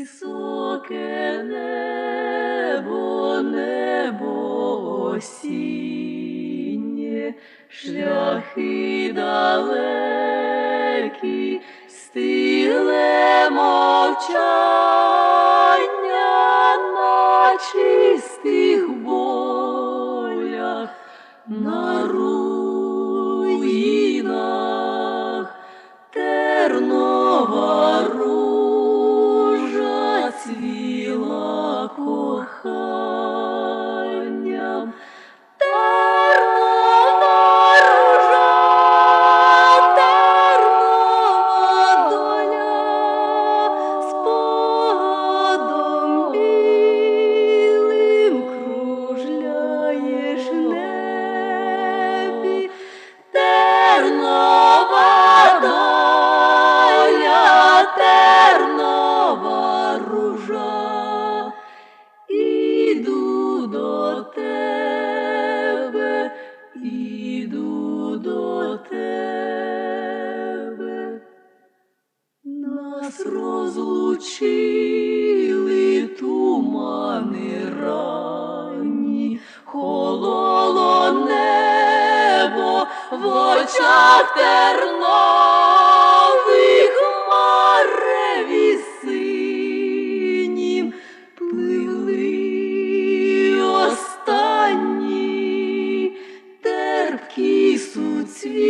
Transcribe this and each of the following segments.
Високе небо, небо осіннє, шляхи далекі, стиле мовчання на чистих болях. на рух. до тебе, іду до тебе, нас розлучили тумани ранні, хололо небо в очах терно. sweet.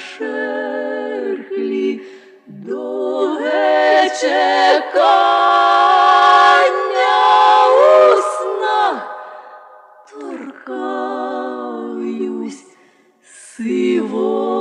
шерхлі Довге чекання у снах торкаюсь сиво.